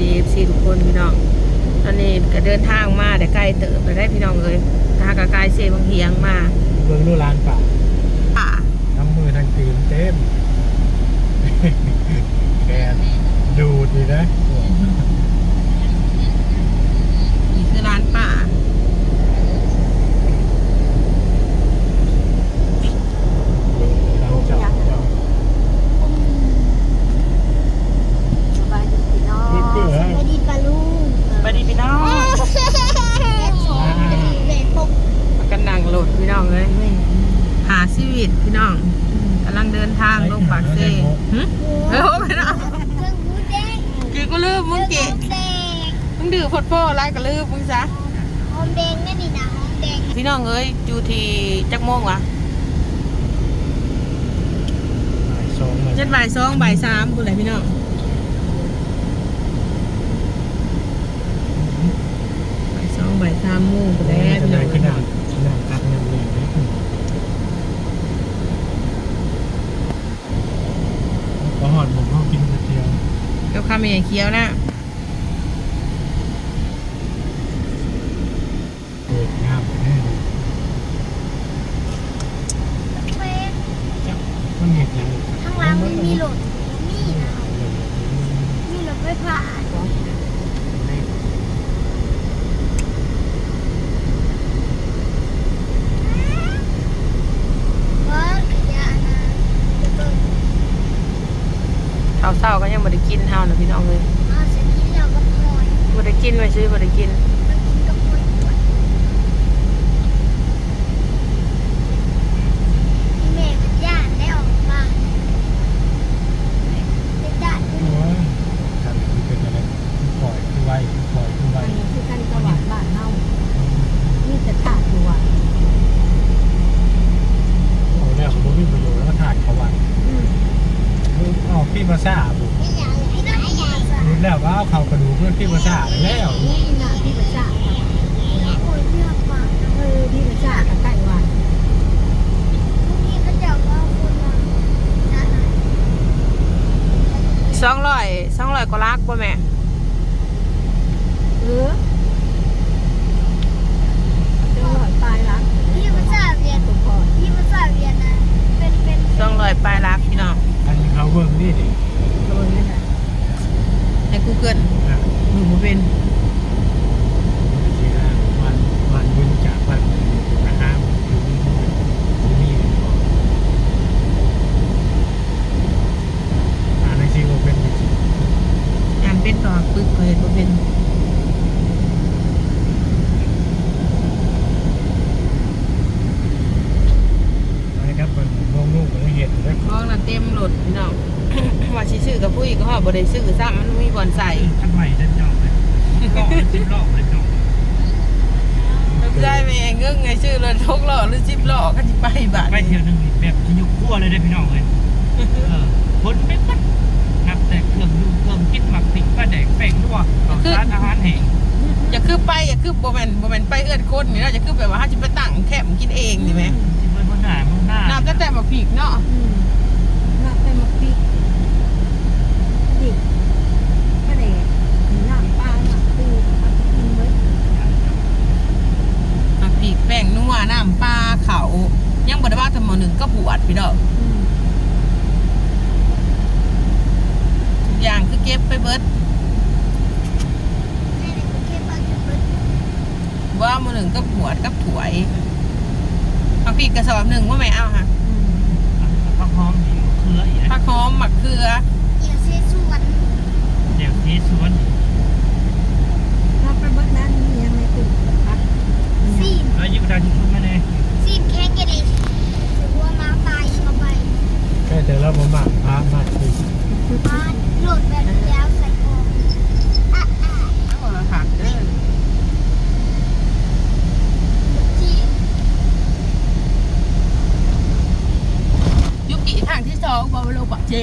ดีซีทุกคนพี่น้อง ตอนนี้ก็เดินทางมาแต่ใกล้เติบไปได้พี่น้องเลยทางกกายเซบางเฮียงมาเบิ่งดูลานป่าป่าทั้งมือทั้งตีนเต็มแกนดูดดีนะ นี่คือร้านป่า เราจับจับ สบายดีพี่น้อง นี่เปื่อย สบายดีปลาลุง ไปดีพี่น้อง เด็กตก มากันดังโหลดพี่น้องเลยหาชีวิต พี่น้องกำลังเดินทางลงปากเซหึเฮ้ยโอ้พี่น้องเครื่องหูแดงคือก็ลืมมึงเกะแดงมึงดื้อโพดโพอะไรก็ลืมมึงซะหอมแดงนั่นนี่นะหอมแดงพี่น้องเอ้ยอยู่ที่จักโมงวะบ่ายสองเลยเจ็ดบ่ายสองบ่ายสามคุณอะไรพี่น้องบ่ายสองบ่ายสามโมงคุณแล้ว จะ พี่น้ ได้ อง ขึ้นนั่งนั่งตักเงินเลยก็หอดผมเขากินกระเทียม เกับข้าว เมียเคี้ยวนะ เปิดงามแน่เลย เป๊ะ จับมันเห็ดยัง ข้างล่างมันมีโหลดมีนะมีโหลดไฟฟ้าว่าขยะนะจะเปิด ข้าวเช้าก็ยังไม่ได้กินเฮานะพี่น้องเลย เอาเสร็จกินแล้วก็พอยไม่ได้กินไม่ซื้อไม่ได้กิน มันกินกับพอยก่อนแม่มันย่านได้ออกมาเป็นด่าน โอ้ยกันคือเป็นอะไรปล่อยคือไวปล่อยคือไว อันนี้คือการกระหวานบ้านเน่ามีแต่ถาดอยู่อะ โอ้เนี่ยผมมีประโยชน์แล้วก็ถาดเขาวัน เอาพี่มาซ่าบุไม่อยากให้ได้อยากจะรู้แล้วว่าเอาเขากระดูกเพื่อนพี่มาซ่าแล้วนี่น่ะที่ประจ่าค่ะโอ้ยเลือกมาเออที่ประจ่ากับไก่หวานพรุ่งนี้ก็จะว่าคนมาจะไหนสองร้อยสองร้อยกว่าลักป่ะแม่เออเจ้าหลอดปลายรักพี่ภาษาเรียนตัวก่อนพี่ภาษาเรียนนะเป็นเป็นสองร้อยปลายลักพี่น้องอันนี้ เขาเบิ่งนี่ดิโดนนี่ค่ะในกูเกิลอะหนูบ่เป็น ทีละวันวันบุญจากวันนะครับถึงนี่อ่าในซีโอเป็นจริง อ่านเป็นต่อปึ๊กเคยบ่เป็น นะครับเป็นงงลูกของเห็ดนะ มองน่ะเต็มรถพี่น้อง ว่า สิซื้อกับผู้อีกก็ฮอดบ่ได้ซื้อซ้ำมันมีบ่อนใส่ขันใหม่เดินจอกเลยรอบสิบรอบเลยจอกได้แม่เงึ้งไงชื่อรถทกหล้อหรือ10ล้อก็สิไปบาดไปเที่ยวหนึงนี่แบบที่อยุคขั้วเลยได้พี่น้องเลยเออคนไม่ปัดนับแต่เครื่องดูเครื่องคิดหมักติดป้าแดกแป้งนัวข้าวสารอาหารแห้งอย่าคือไปอย่าคือบ่แม่นบ่แม่นไปเอื้อนคนนี่เนาะอย่าคือแบบว่าเฮาสิไปตั้งแคมป์กินเองนี่แหมที่เมื่อวันหน้าเมื่อหน้าน้ำแต่แต่บักพริกเนาะ นักไปหมกปีกดิก็เด็กน้ำปลาหมักปูเอาไปกินไว้ บักพริกแป้งนัวน้ำปลาเขายังบ่ได้ว่าแต่หมอหนึ่งก็บวชพี่น้องอืมทุกอย่างคือเก็บไปเบิดในในกรุงเทพบ้านจะเปิดว่าหมอหนึ่งก็บวชกับถวยบักพริกกระสอบหนึ่งว่าแม่เอาค่ะอืมผักหอมนี่เครืออีกผันะกหอมหมักเขือเอียเซสวนเดี๋ยวเทสวนเราไปเบิดนั้นมียังไงตุ่มพักซีนแล้วยุคดาวที่ชุดมาเลยซีนแค่กระเด็นถือว่าม้าตายเข้าไปแค่แต่เราบ่มากพามาคือม้าโหลดแบบยาวใส่คออะอะเอาละผักเด้อที่ยุกิทางที่สองบอลโลปักเจ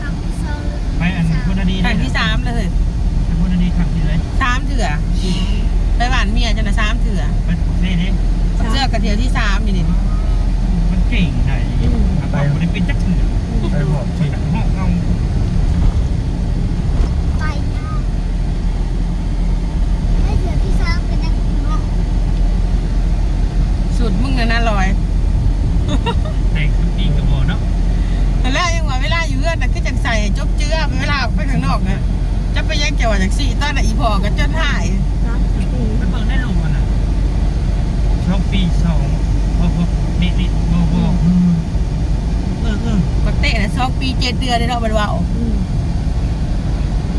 ทำที่ซองเลยไปอันพุทธดีทางที่สามเลยพุทธดีขับที่เลยสามเถื่อไปบ้านเมียจังนะสามเถื่อไปเน่เน่ เสื้อกระเทียมที่สามนี่นี่มันเก่งไงตไปมันเป็นจักรเถื่นไปหอบที่ห้องเอาไปย่างเถื่อที่สามเป็นนักเนาะสุดมึงนะน่าลอยแต่นปีกกระบอกเนาะแต่แรกยังว่าเวลาอยู่เงื่อนนะคือจังใส่จบเจือเวลาออกไปถึงนอกนะจะไปยังเกี่ยวจากสี่ตอนน่อีพอกันจนหาย ช่องปีสองพอพอนี่นี่โบโบเออเออบักเตะนะสองปีเจ็ดเดือนเลยเนาะมันว่าอืม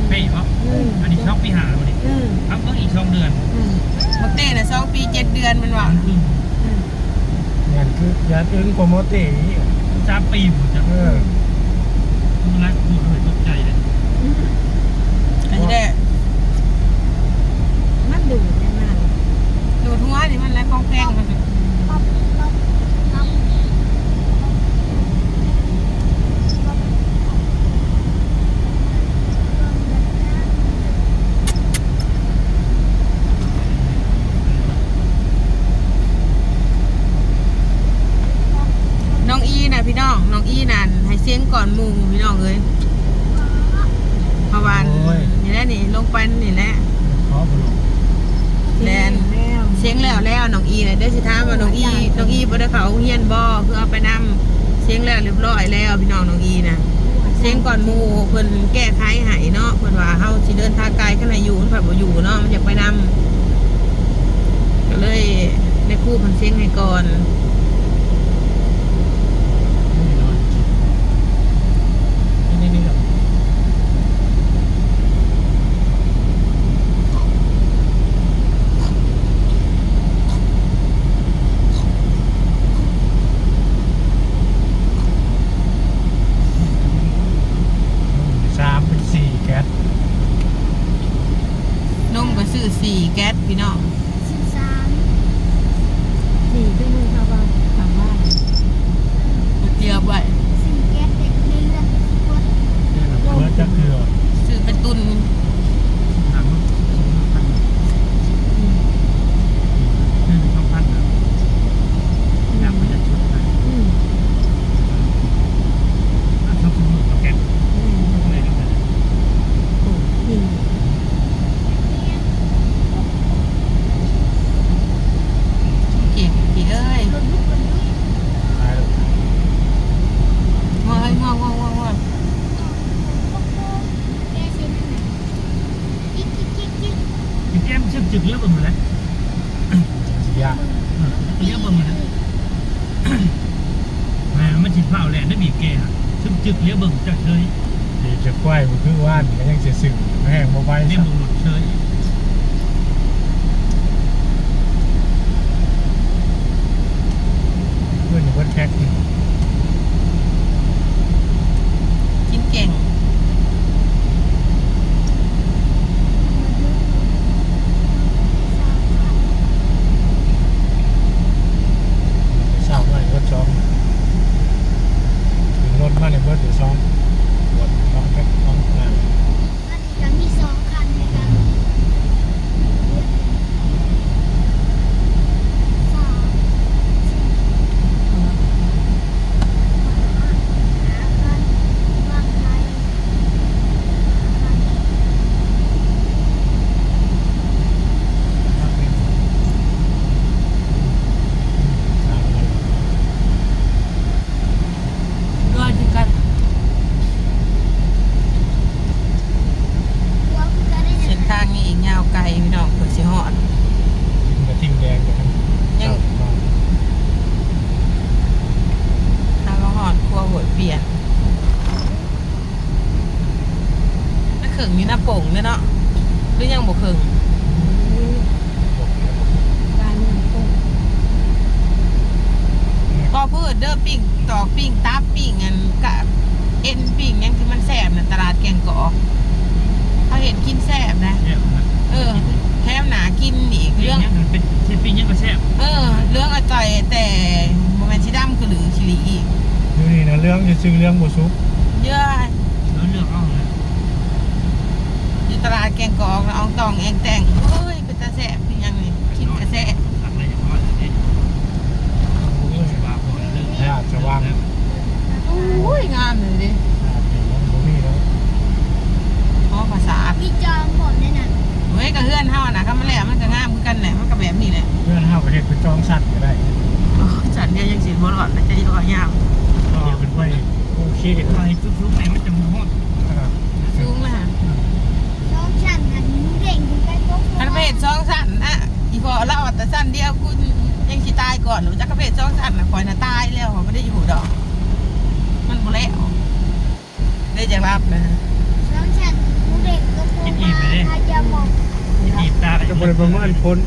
เป๊ะปะอืมอันนี้ช่องปีหาเลยอืมทำเพิ่งอีกช่องเดือนอืมบักเต้น่ะสองปีเจ็ดเดือนมันว่ามันคืออืมงานคือยานอึ้งกว่าโมเตอีกสามปีผมจะเออมึงรักกูเลยตกใจเลยอันนี้แหละ มันดูดยังไง ดูทั่วนี่มันแล้วก องแพงมันป๊อปป๊อปป๊อปน้องอีน่ะพี่น้อง น้องอีนั่นให้เสียงก่อนหมู่พี่น้องเอ้ยเพราะว่านี่แหละนี่ลงไปนี่แหละ ขอบลงแลนแล้ว เสียงแล้วแล้วน้องอีน่ยเด้สิถามว่าน้องอีน้องอีบ่ได้เขาเฮียนบ่เพื่อเอาไปนำเสียงแล้วเรียบร้อยแล้วพี่น้องน้องอีนะเสียงก่อนหมู่เพิ่นแก้ไขให้เนาะเพิ่นว่าเฮาสิเดินทางไกลขนาดอยู่เพิ่นบบบ่อยู่เนาะมันอยากไปนำก็เลยได้คู่เพิ่นเสียงให้ก่อน 要 เผาแหละได้บีแกเชื่อมจึกเลี้ยวเบิ่งจักเลยดีจะควายมันคือว่านก็ยังเสียสื่อแห้งโมบายเลี้ยวเบิ่งหลุดเชยเพื่อนอยู่บนแท็กนี่กินเก่ง เศร้ามากรถซ้อมถึงรถมาในเบิร์ดหรือซ้อมบดซ้อมแค่ซ้อมงาน อันนี้ก็มีสองคันในกันสามสี่ห้าคันวางไทยคัน ด้วยที่กัน หัวคือก็ได้ เส้นทางนี้อีกยาวไกลพี่น้องเผื่อสิฮอด กินกระทิงแดงกับทั้ง ยัง เจ้า ทางก็ฮอดครัวหัวเปลี่ยนนั่นเข่งอยู่หน้าโป่งเนี่ยเนาะหรือ ยังบ่เข่งบ้านนี่โอ้พอพูดเด้อปิ้งตอกปิ้งตับปิ้งอันกะเอ็นปิ้งหยังที่มันแซ่บน่ะตลาดแกงกอกเขาเห็นกินแซ่บนะแซ่บนะ เออแถมหนากินอีกเรื่เรื่อองงนี้มันเป็นเชฟปิ้งยังก็แซ่บเออ เรื่องอจ่อยแต่โมเมนต์ชิดำคือหรือชิลีอีกดูนี่นะเรื่องจะซื้อเรื่องบูซุปเยอะ แล้วเลือกเอาเลย อยู่ตลาด แกงกอกแล้วเอาตองเองแต่งโอ้ยเป็นตาแสบคือหยังนี่กินกระแสบตักอะไรอย่างน้อยเลยนี่สบายพอแล้วเลิกแค่อาจจะวางโอ้ยงามเลยดิอาจจะยังบ่มีแล้วเพราะภาษามีจอมผมด้วยนะเฮ้ยกับเพื่อนเฮาน่ะคำมันแหละมันก็งามเหมือนกันแหละมันก็แบบนี้แหละเพื่อนห้าประเทศเป็นจองสัตว์ก็ได้โอ้ยจัดเดียวยังสิบ่รอดเลยจะอยู่กับยามเดี๋ยวเป็นไปโอเคไปทุกๆไปมันจะมุ่งสูงเลยฮะ เศสองสั้นนะอีพอเล่าว่าแต่สั้นเดียวกูยังสิตายก่อนหรือจักรเพศสองสั้นนะคอยน่ะตายแล้วเขาไม่ได้อยู่ดอก มันบ่แล้วได้จากรับนะน้องฉันผู้เด็กก็พูดมาถ้าจะมองจีบตาจะบริประเมินพ้น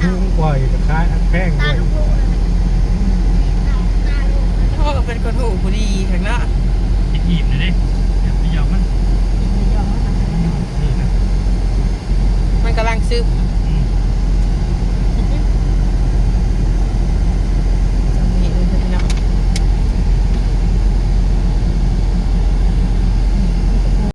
สูงกว่าอีกคล้ายแพงตาด้วยลูกๆเลยมันเอาตาลูกมันพ่อก็เป็นคนหูผู้ดีแข็งเนาะต กำลังซึม